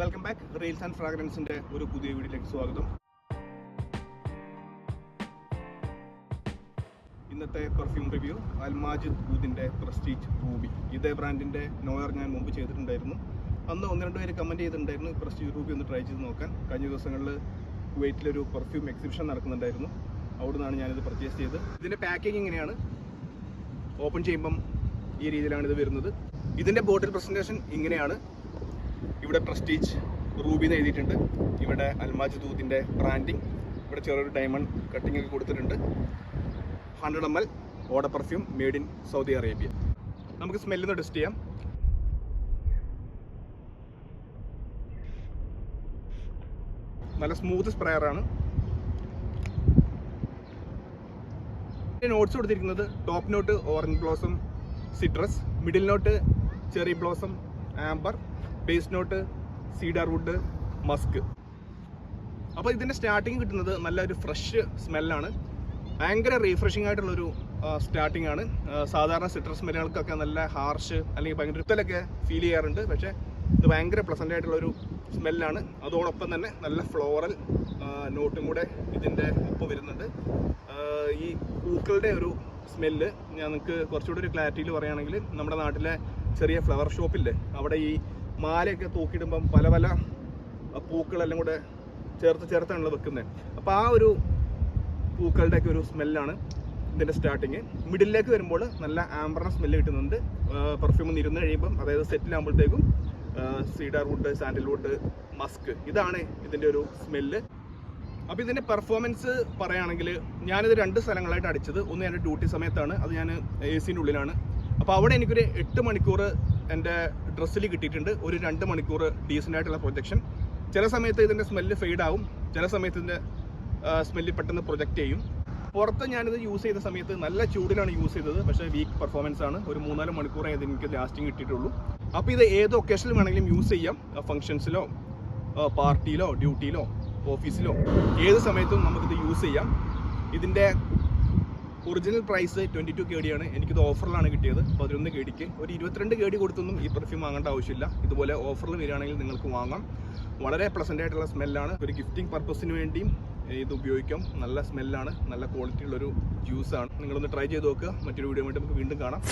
Welcome back rails and ഫ്രാഗ്രൻസിന്റെ ഒരു പുതിയ വീഡിയോയിലേക്ക് സ്വാഗതം. ഇന്നത്തെ പെർഫ്യൂം റിവ്യൂ അൽമാജിദ് ഊദിന്റെ പ്രസ്റ്റീജ് റൂബി ഇതേ ബ്രാൻഡിന്റെ നോയർ ഞാൻ മുമ്പ് ചെയ്തിട്ടുണ്ടായിരുന്നു. അന്ന് ഒന്ന് രണ്ട് പേര് കമന്റ് ചെയ്തിട്ടുണ്ടായിരുന്നു പ്രസ്റ്റീജ് റൂബി ഒന്ന് ട്രൈ ചെയ്ത് നോക്കാൻ. കഴിഞ്ഞ ദിവസങ്ങളിൽ വെയിറ്റിലൊരു പെർഫ്യൂം എക്സിബിഷൻ നടക്കുന്നുണ്ടായിരുന്നു. അവിടെ നിന്നാണ് ഞാനിത് പർച്ചേസ് ചെയ്തത്. ഇതിന്റെ പാക്കിംഗ് ഇങ്ങനെയാണ്. ഓപ്പൺ ചെയ്യുമ്പം ഈ രീതിയിലാണ് ഇത് വരുന്നത്. ഇതിന്റെ ബോട്ടിൽ പ്രസന്റേഷൻ ഇങ്ങനെയാണ്. ഇവിടെ പ്രസ്റ്റീജ് റൂബി എന്ന് എഴുതിയിട്ടുണ്ട്. ഇവിടെ അൽമാജ് ദൂതിന്റെ ബ്രാൻഡിങ് ഇവിടെ ചെറിയൊരു ഡയമണ്ട് കട്ടിംഗ് ഒക്കെ കൊടുത്തിട്ടുണ്ട്. ഹൺഡ്രഡ് എം എൽ ഓട perfume made in Saudi Arabia നമുക്ക് സ്മെല്ലൊന്ന് ടെസ്റ്റ് ചെയ്യാം. നല്ല സ്മൂത്ത് സ്പ്രെയറാണ് നോട്ട്സ് കൊടുത്തിരിക്കുന്നത് top note orange blossom citrus middle note cherry blossom amber base note cedar wood musk അപ്പോൾ ഇതിന്റെ സ്റ്റാർട്ടിങ് കിട്ടുന്നത് നല്ലൊരു ഫ്രഷ് സ്മെല്ലാണ് ഭയങ്കര റീഫ്രഷിംഗ് ആയിട്ടുള്ളൊരു സ്റ്റാർട്ടിംഗ് ആണ്. സാധാരണ സിട്രസ് സ്മെല്ലുകൾക്കൊക്കെ നല്ല ഹാർഷ് അല്ലെങ്കിൽ ഭയങ്കര ഇത്തലൊക്കെ ഫീൽ ചെയ്യാറുണ്ട്. പക്ഷേ ഇത് ഭയങ്കര പ്ലസന്റ് ആയിട്ടുള്ളൊരു സ്മെല്ലാണ് അതോടൊപ്പം തന്നെ നല്ല ഫ്ലോറൽ നോട്ടും കൂടെ ഇതിന്റെ ഒപ്പം വരുന്നുണ്ട്. ഈ പൂക്കളുടെ ഒരു സ്മെല്ല് ഞാൻ നിങ്ങൾക്ക് കുറച്ചുകൂടി ഒരു ക്ലാരിറ്റിയിൽ പറയുകയാണെങ്കിൽ നമ്മുടെ നാട്ടിലെ ചെറിയ ഫ്ലവർ ഷോപ്പില്ലേ അവിടെ ഈ മാലയൊക്കെ തൂക്കിയിടുമ്പം പല പല പൂക്കളെല്ലാം കൂടെ ചേർത്ത് ചേർത്താണല്ലോ വെക്കുന്നത്. അപ്പോൾ ആ ഒരു പൂക്കളുടെ ഒക്കെ ഒരു സ്മെല്ലാണ് ഇതിന്റെ സ്റ്റാർട്ടിങ് മിഡിലേക്ക് വരുമ്പോൾ നല്ല ആംബറിന സ്മെല്ല് കിട്ടുന്നുണ്ട്. പെർഫ്യൂം ഇരുന്ന് കഴിയുമ്പം അതായത് സെറ്റിലാകുമ്പോഴത്തേക്കും സീഡാർ വുഡ് സാൻഡൽവുഡ് മസ്ക് ഇതാണ് ഇതിന്റെ ഒരു സ്മെല്ല് അപ്പോൾ ഇതിന്റെ പെർഫോമൻസ് പറയുകയാണെങ്കിൽ ഞാനിത് രണ്ട് സ്ഥലങ്ങളായിട്ട് അടിച്ചത്. ഒന്ന് എന്റെ ഡ്യൂട്ടി സമയത്താണ്. അത് ഞാൻ എ സിന്റെ ഉള്ളിലാണ്. അപ്പോൾ അവിടെ എനിക്കൊരു എട്ട് മണിക്കൂർ എന്റെ ഡ്രസ്സിൽ കിട്ടിയിട്ടുണ്ട് ഒരു രണ്ട് മണിക്കൂർ ഡീസന്റ് ആയിട്ടുള്ള പ്രൊജക്ഷൻ ചില സമയത്ത് ഇതിന്റെ സ്മെല്ല് ഫെയ്ഡ് ആവും. ചില സമയത്ത് ഇതിന്റെ സ്മെല്ല് പെട്ടെന്ന് പ്രൊജക്റ്റ് ചെയ്യും. പുറത്ത് ഞാനിത് യൂസ് ചെയ്ത സമയത്ത് നല്ല ചൂടിലാണ് യൂസ് ചെയ്തത്. പക്ഷേ വീക്ക് പെർഫോമൻസ് ആണ്. ഒരു മൂന്നാൽ മണിക്കൂറേ ഇത് എനിക്ക് ലാസ്റ്റിംഗ് കിട്ടിയിട്ടുള്ളൂ. അപ്പോൾ ഇത് ഏത് ഒക്കേഷനിൽ വേണമെങ്കിലും യൂസ് ചെയ്യാം. ഫംഗ്ഷൻസിലോ പാർട്ടിയിലോ ഡ്യൂട്ടിയിലോ ഓഫീസിലോ ഏത് സമയത്തും നമുക്കിത് യൂസ് ചെയ്യാം. ഇതിന്റെ original price twenty two K ഡിയാണ് എനിക്കിത് ഓഫറിലാണ് കിട്ടിയത്. പതിനൊന്ന് കെ ഡിക്ക് ഒരു ഇരുപത്തിരണ്ട് കെ ഡി കൊടുത്തൊന്നും ഈ പെർഫ്യൂം വാങ്ങേണ്ട ആവശ്യമില്ല. ഇതുപോലെ ഓഫറിൽ വരികയാണെങ്കിൽ നിങ്ങൾക്ക് വാങ്ങാം. വളരെ പ്ലസന്റ് ആയിട്ടുള്ള സ്മെല്ലാണ് ഒരു ഗിഫ്റ്റിംഗ് പർപ്പസിന് വേണ്ടിയും ഇത് ഉപയോഗിക്കാം. നല്ല സ്മെല്ലാണ് നല്ല ക്വാളിറ്റി ഉള്ളൊരു ജ്യൂസാണ് നിങ്ങളൊന്ന് ട്രൈ ചെയ്ത് നോക്കുക. മറ്റൊരു വീഡിയോ വേണ്ടി നമുക്ക് വീണ്ടും കാണാം.